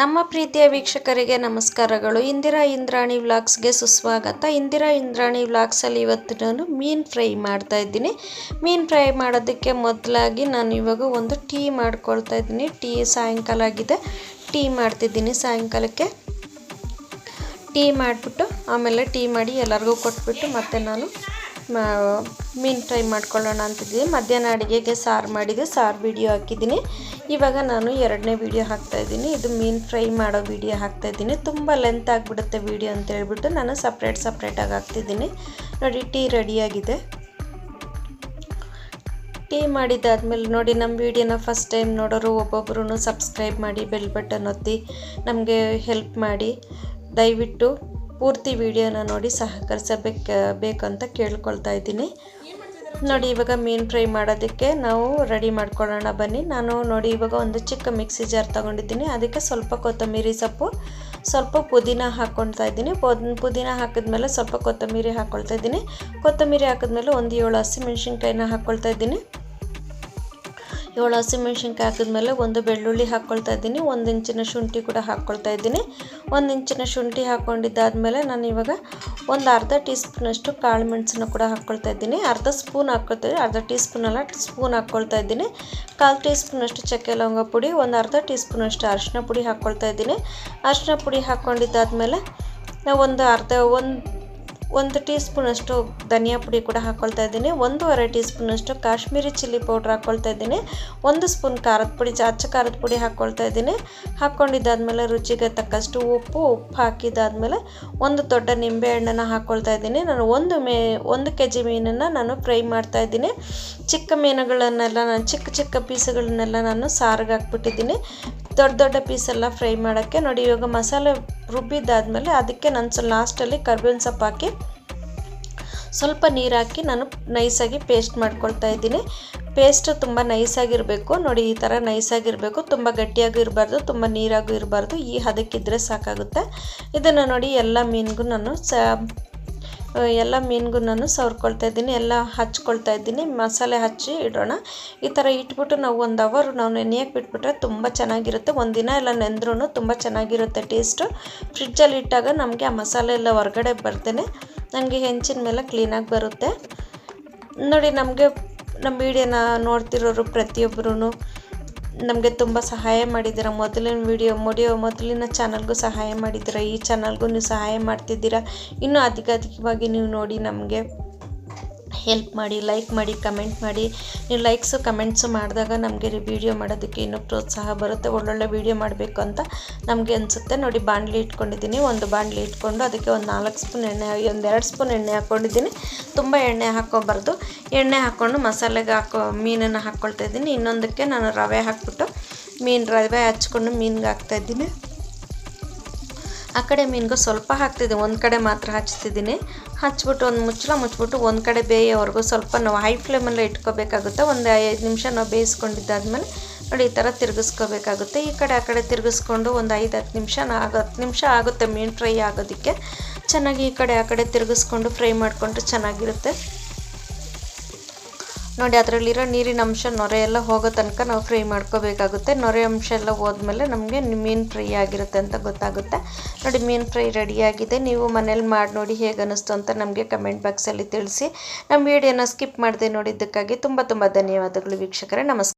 ನಮ್ಮ ಪ್ರೀತಿಯ ವೀಕ್ಷಕರಿಗೆ ನಮಸ್ಕಾರಗಳು. ಇಂದಿರಾ ಇಂದ್ರಾಣಿ ವ್ಲಾಗ್ಸ್ಗೆ ಸುಸ್ವಾಗತ. ಇಂದಿರಾ ಇಂದ್ರಾಣಿ ವ್ಲಾಗ್ಸಲ್ಲಿ ಇವತ್ತು ನಾನು ಮೀನು ಫ್ರೈ ಮಾಡ್ತಾ ಇದ್ದೀನಿ. ಮೀನು ಫ್ರೈ ಮಾಡೋದಕ್ಕೆ ಮೊದಲಾಗಿ ನಾನು ಇವಾಗ ಒಂದು ಟೀ ಮಾಡ್ಕೊಳ್ತಾ ಇದ್ದೀನಿ. ಟೀ ಸಾಯಂಕಾಲ ಆಗಿದೆ. ಟೀ ಮಾಡ್ತಿದ್ದೀನಿ ಸಾಯಂಕಾಲಕ್ಕೆ. ಟೀ ಮಾಡಿಬಿಟ್ಟು ಆಮೇಲೆ ಟೀ ಮಾಡಿ ಎಲ್ಲರಿಗೂ ಕೊಟ್ಬಿಟ್ಟು ಮತ್ತೆ ನಾನು ಮೀನು ಫ್ರೈ ಮಾಡ್ಕೊಳ್ಳೋಣ ಅಂತಿದ್ದೀನಿ ಮಧ್ಯಾಹ್ನ ಅಡುಗೆಗೆ ಸಾರು ಮಾಡಿದೆ ಸಾರು ವೀಡಿಯೋ ಹಾಕಿದ್ದೀನಿ. ಇವಾಗ ನಾನು ಎರಡನೇ ವೀಡಿಯೋ ಹಾಕ್ತಾಯಿದ್ದೀನಿ ಇದು ಮೀನು ಫ್ರೈ ಮಾಡೋ ವೀಡಿಯೋ ಹಾಕ್ತಾಯಿದ್ದೀನಿ ತುಂಬ ಲೆಂತ್ ಆಗಿಬಿಡುತ್ತೆ ವೀಡಿಯೋ ಅಂತ ಹೇಳ್ಬಿಟ್ಟು ನಾನು ಸಪ್ರೇಟ್ ಸಪ್ರೇಟಾಗಿ ಹಾಕ್ತಿದ್ದೀನಿ. ನೋಡಿ, ಟೀ ರೆಡಿಯಾಗಿದೆ ಟೀ ಮಾಡಿದ್ದಾದಮೇಲೆ ನೋಡಿ, ನಮ್ಮ ವೀಡಿಯೋನ ಫಸ್ಟ್ ಟೈಮ್ ನೋಡೋರು ಒಬ್ಬೊಬ್ಬರು ಸಬ್ಸ್ಕ್ರೈಬ್ ಮಾಡಿ ಬೆಲ್ ಬಟನ್ ಒತ್ತಿ ನಮಗೆ ಹೆಲ್ಪ್ ಮಾಡಿ, ದಯವಿಟ್ಟು ಪೂರ್ತಿ ವಿಡಿಯೋನ ನೋಡಿ ಸಹಕರಿಸಬೇಕು ಬೇಕಂತ ಕೇಳ್ಕೊಳ್ತಾ ಇದ್ದೀನಿ. ನೋಡಿ, ಇವಾಗ ಮೀನು ಫ್ರೈ ಮಾಡೋದಕ್ಕೆ ನಾವು ರೆಡಿ ಮಾಡ್ಕೊಳ್ಳೋಣ ಬನ್ನಿ. ನಾನು ನೋಡಿ, ಇವಾಗ ಒಂದು ಚಿಕ್ಕ ಮಿಕ್ಸಿ ಜಾರ್ ತೊಗೊಂಡಿದ್ದೀನಿ. ಅದಕ್ಕೆ ಸ್ವಲ್ಪ ಕೊತ್ತಂಬರಿ ಸೊಪ್ಪು, ಸ್ವಲ್ಪ ಪುದೀನ ಹಾಕ್ಕೊಳ್ತಾ ಇದ್ದೀನಿ. ಪುದೀನ ಹಾಕಿದ್ಮೇಲೆ ಸ್ವಲ್ಪ ಕೊತ್ತಂಬರಿ ಹಾಕ್ಕೊಳ್ತಾ ಇದ್ದೀನಿ. ಕೊತ್ತಂಬರಿ ಹಾಕಿದ್ಮೇಲೆ ಒಂದು ಏಳು ಹಸಿಮೆಣ್ಸಿನ್ಕಾಯಿನ ಹಾಕ್ಕೊಳ್ತಾ ಇದ್ದೀನಿ. ಏಳು ಹಸಿಮೆಣ್ಸಿನ್ಕಾಯಿ ಹಾಕಿದ್ಮೇಲೆ ಒಂದು ಬೆಳ್ಳುಳ್ಳಿ ಹಾಕ್ಕೊಳ್ತಾ ಇದ್ದೀನಿ. ಒಂದು ಇಂಚಿನ ಶುಂಠಿ ಕೂಡ ಹಾಕ್ಕೊಳ್ತಾ ಇದ್ದೀನಿ. ಒಂದು ಇಂಚಿನ ಶುಂಠಿ ಹಾಕ್ಕೊಂಡಿದ್ದಾದಮೇಲೆ ನಾನು ಇವಾಗ ಒಂದು ಅರ್ಧ ಟೀ ಸ್ಪೂನಷ್ಟು ಕಾಳು ಮೆಣಸನ್ನು ಕೂಡ ಹಾಕ್ಕೊಳ್ತಾ ಇದ್ದೀನಿ. ಅರ್ಧ ಸ್ಪೂನ್ ಹಾಕ್ಕೊಳ್ತಾ ಇದ್ದೀನಿ. ಅರ್ಧ ಟೀ ಸ್ಪೂನಲ್ಲ ಸ್ಪೂನ್ ಹಾಕ್ಕೊಳ್ತಾ ಇದ್ದೀನಿ. ಕಾಲು ಟೀ ಸ್ಪೂನಷ್ಟು ಚಕ್ಕೆ ಲವಂಗ ಪುಡಿ, ಒಂದು ಅರ್ಧ ಟೀ ಸ್ಪೂನಷ್ಟು ಅರಿಶಿನ ಪುಡಿ ಹಾಕ್ಕೊಳ್ತಾ ಇದ್ದೀನಿ. ಅರಿಶಿನ ಪುಡಿ ಹಾಕ್ಕೊಂಡಿದ್ದಾದಮೇಲೆ ನಾವು ಒಂದು ಅರ್ಧ, ಒಂದು ಒಂದು ಟೀ ಸ್ಪೂನಷ್ಟು ಧನಿಯಾ ಪುಡಿ ಕೂಡ ಹಾಕ್ಕೊಳ್ತಾ ಇದ್ದೀನಿ. ಒಂದೂವರೆ ಟೀ ಸ್ಪೂನಷ್ಟು ಕಾಶ್ಮೀರಿ ಚಿಲ್ಲಿ ಪೌಡ್ರ್ ಹಾಕ್ಕೊಳ್ತಾ ಇದ್ದೀನಿ. ಒಂದು ಸ್ಪೂನ್ ಖಾರದ ಪುಡಿ, ಅಚ್ಚ ಖಾರದ ಪುಡಿ ಹಾಕ್ಕೊಳ್ತಾ ಇದ್ದೀನಿ. ಹಾಕ್ಕೊಂಡಿದ್ದಾದಮೇಲೆ ರುಚಿಗೆ ತಕ್ಕಷ್ಟು ಉಪ್ಪು ಉಪ್ಪು ಹಾಕಿದ್ದಾದಮೇಲೆ ಒಂದು ದೊಡ್ಡ ನಿಂಬೆ ಹಣ್ಣನ್ನು ಹಾಕ್ಕೊಳ್ತಾ ಇದ್ದೀನಿ. ನಾನು ಒಂದು ಮೇ, ಒಂದು ಕೆ ಜಿ ಮೀನನ್ನು ನಾನು ಫ್ರೈ ಮಾಡ್ತಾ ಇದ್ದೀನಿ. ಚಿಕ್ಕ ಮೀನುಗಳನ್ನೆಲ್ಲ ನಾನು, ಚಿಕ್ಕ ಚಿಕ್ಕ ಪೀಸುಗಳನ್ನೆಲ್ಲ ನಾನು ಸಾರಿಗೆ ಹಾಕ್ಬಿಟ್ಟಿದ್ದೀನಿ ದೊಡ್ಡ ದೊಡ್ಡ ಪೀಸೆಲ್ಲ ಫ್ರೈ ಮಾಡೋಕ್ಕೆ ನೋಡಿ ಇವಾಗ ಮಸಾಲೆ ರುಬ್ಬಿದ್ದಾದಮೇಲೆ ಅದಕ್ಕೆ ನಾನು ಸ್ವಲ್ಪ ಲಾಸ್ಟಲ್ಲಿ ಕರ್ಬೇವಿನ ಸೊಪ್ಪು ಹಾಕಿ ಸ್ವಲ್ಪ ನೀರು ಹಾಕಿ ನಾನು ನೈಸಾಗಿ ಪೇಸ್ಟ್ ಮಾಡ್ಕೊಳ್ತಾ ಇದ್ದೀನಿ. ಪೇಸ್ಟ್ ತುಂಬ ನೈಸಾಗಿರಬೇಕು. ನೋಡಿ, ಈ ಥರ ನೈಸಾಗಿರಬೇಕು. ತುಂಬ ಗಟ್ಟಿಯಾಗೂ ಇರಬಾರ್ದು, ತುಂಬ ನೀರಾಗೂ ಇರಬಾರ್ದು. ಈ ಹದಕ್ಕಿದ್ರೆ ಸಾಕಾಗುತ್ತೆ. ಇದನ್ನು ನೋಡಿ ಎಲ್ಲ ಮೀನಿಗೂ ನಾನು ಸ ಎಲ್ಲ ಮೀನಿಗೂ ನಾನು ಸವರ್ಕೊಳ್ತಾ ಇದ್ದೀನಿ, ಎಲ್ಲ ಹಚ್ಕೊಳ್ತಾ ಇದ್ದೀನಿ, ಮಸಾಲೆ ಹಚ್ಚಿ ಇಡೋಣ. ಈ ಥರ ಇಟ್ಬಿಟ್ಟು ನಾವು ಒಂದು ಅವರು ನಾವು ನೆನೆಯಕ್ಕೆ ಬಿಟ್ಬಿಟ್ರೆ ತುಂಬ ಚೆನ್ನಾಗಿರುತ್ತೆ. ಒಂದಿನ ಎಲ್ಲ ನೆಂದ್ರೂ ತುಂಬ ಚೆನ್ನಾಗಿರುತ್ತೆ ಟೇಸ್ಟು. ಫ್ರಿಡ್ಜಲ್ಲಿ ಇಟ್ಟಾಗ ನಮಗೆ ಆ ಮಸಾಲೆ ಎಲ್ಲ ಹೊರಗಡೆ ಬರ್ತೇನೆ ನನಗೆ ಹೆಂಚಿನ ಮೇಲೆ ಕ್ಲೀನಾಗಿ ಬರುತ್ತೆ. ನೋಡಿ ನಮಗೆ, ನಮ್ಮ ವೀಡಿಯೋನ ನೋಡ್ತಿರೋರು ಪ್ರತಿಯೊಬ್ಬರೂ ನಮಗೆ ತುಂಬ ಸಹಾಯ ಮಾಡಿದ್ದೀರ. ಮೊದಲಿನ ವಿಡಿಯೋ ಮೊಡಿಯೋ ಮೊದಲಿನ ಚಾನಲ್ಗೂ ಸಹಾಯ ಮಾಡಿದ್ದೀರ. ಈ ಚಾನಲ್ಗೂ ನೀವು ಸಹಾಯ ಮಾಡ್ತಿದ್ದೀರಾ. ಇನ್ನೂ ಅಧಿಕಾಧಿಕವಾಗಿ ನೀವು ನೋಡಿ ನಮಗೆ. ಹೆಲ್ಪ್ ಮಾಡಿ ಲೈಕ್ ಮಾಡಿ ಕಮೆಂಟ್ ಮಾಡಿ. ನೀವು ಲೈಕ್ಸು ಕಮೆಂಟ್ಸು ಮಾಡಿದಾಗ ನಮಗೆ ವೀಡಿಯೋ ಮಾಡೋದಕ್ಕೆ ಇನ್ನೂ ಪ್ರೋತ್ಸಾಹ ಬರುತ್ತೆ. ಒಳ್ಳೊಳ್ಳೆ ವೀಡಿಯೋ ಮಾಡಬೇಕು ಅಂತ ನಮಗೆ ಅನಿಸುತ್ತೆ. ನೋಡಿ, ಬಾಣಲಿ ಇಟ್ಕೊಂಡಿದ್ದೀನಿ. ಒಂದು ಬಾಣಲಿ ಇಟ್ಕೊಂಡು ಅದಕ್ಕೆ ಒಂದು ನಾಲ್ಕು ಸ್ಪೂನ್ ಎಣ್ಣೆ, ಒಂದು ಎರಡು ಸ್ಪೂನ್ ಎಣ್ಣೆ ಹಾಕ್ಕೊಂಡಿದ್ದೀನಿ ತುಂಬ ಎಣ್ಣೆ ಹಾಕ್ಕೊಬಾರ್ದು. ಎಣ್ಣೆ ಹಾಕ್ಕೊಂಡು ಮಸಾಲೆಗೆ ಹಾಕೋ, ಮೀನನ್ನು ಹಾಕ್ಕೊಳ್ತಾ ಇದ್ದೀನಿ. ಇನ್ನೊಂದಕ್ಕೆ ನಾನು ರವೆ ಹಾಕ್ಬಿಟ್ಟು ಮೀನು ರವೆ ಹಚ್ಕೊಂಡು ಮೀನಿಗೆ ಹಾಕ್ತಾಯಿದ್ದೀನಿ ಆ ಕಡೆ ಮೀನಿಗೂ ಸ್ವಲ್ಪ ಹಾಕ್ತಿದ್ದೆ, ಒಂದು ಕಡೆ ಮಾತ್ರ ಹಚ್ತಿದ್ದೀನಿ. ಹಚ್ಬಿಟ್ಟು ಒಂದು ಮುಚ್ಚಳ, ಮುಚ್ಚಿಬಿಟ್ಟು ಒಂದು ಕಡೆ ಬೇಯೋವರೆಗೂ ಸ್ವಲ್ಪ ನಾವು ಹೈ ಫ್ಲೇಮಲ್ಲಿ ಇಟ್ಕೋಬೇಕಾಗುತ್ತೆ. ಒಂದು ಐದು ನಿಮಿಷ ನಾವು ಬೇಯಿಸ್ಕೊಂಡಿದ್ದಾದ್ಮೇಲೆ ನೋಡಿ ಈ ಥರ ತಿರುಗಿಸ್ಕೋಬೇಕಾಗುತ್ತೆ. ಈ ಕಡೆ, ಆ ಕಡೆ ತಿರುಗಿಸ್ಕೊಂಡು ಒಂದು ಐದು, ಹತ್ತು ನಿಮಿಷ ಆಗ ಹತ್ತು ನಿಮಿಷ ಆಗುತ್ತೆ ಮೀನು ಫ್ರೈ ಆಗೋದಕ್ಕೆ. ಚೆನ್ನಾಗಿ ಈ ಕಡೆ, ಆ ಕಡೆ ತಿರುಗಿಸ್ಕೊಂಡು ಫ್ರೈ ಮಾಡಿಕೊಂಡ್ರೆ ಚೆನ್ನಾಗಿರುತ್ತೆ. ನೋಡಿ, ಅದರಲ್ಲಿರೋ ನೀರಿನ ಅಂಶ ನೊರೆ ಎಲ್ಲ ಹೋಗೋ ತನಕ ನಾವು ಫ್ರೈ ಮಾಡ್ಕೋಬೇಕಾಗುತ್ತೆ. ನೊರೆ ಅಂಶ ಎಲ್ಲ ಹೋದ್ಮೇಲೆ ನಮಗೆ ಮೀನು ಫ್ರೈ ಆಗಿರುತ್ತೆ ಅಂತ ಗೊತ್ತಾಗುತ್ತೆ. ನೋಡಿ, ಮೀನು ಫ್ರೈ ರೆಡಿಯಾಗಿದೆ. ನೀವು ಮನೇಲಿ ಮಾಡಿ ನೋಡಿ ಹೇಗೆ ಅನ್ನಿಸ್ತು ಅಂತ ನಮಗೆ ಕಮೆಂಟ್ ಬಾಕ್ಸಲ್ಲಿ ತಿಳಿಸಿ. ನಮ್ಮ ವಿಡಿಯೋನ ಸ್ಕಿಪ್ ಮಾಡಿದೆ ನೋಡಿದ್ದಕ್ಕಾಗಿ ತುಂಬ ತುಂಬ ಧನ್ಯವಾದಗಳು ವೀಕ್ಷಕರೇ. ನಮಸ್ಕಾರ.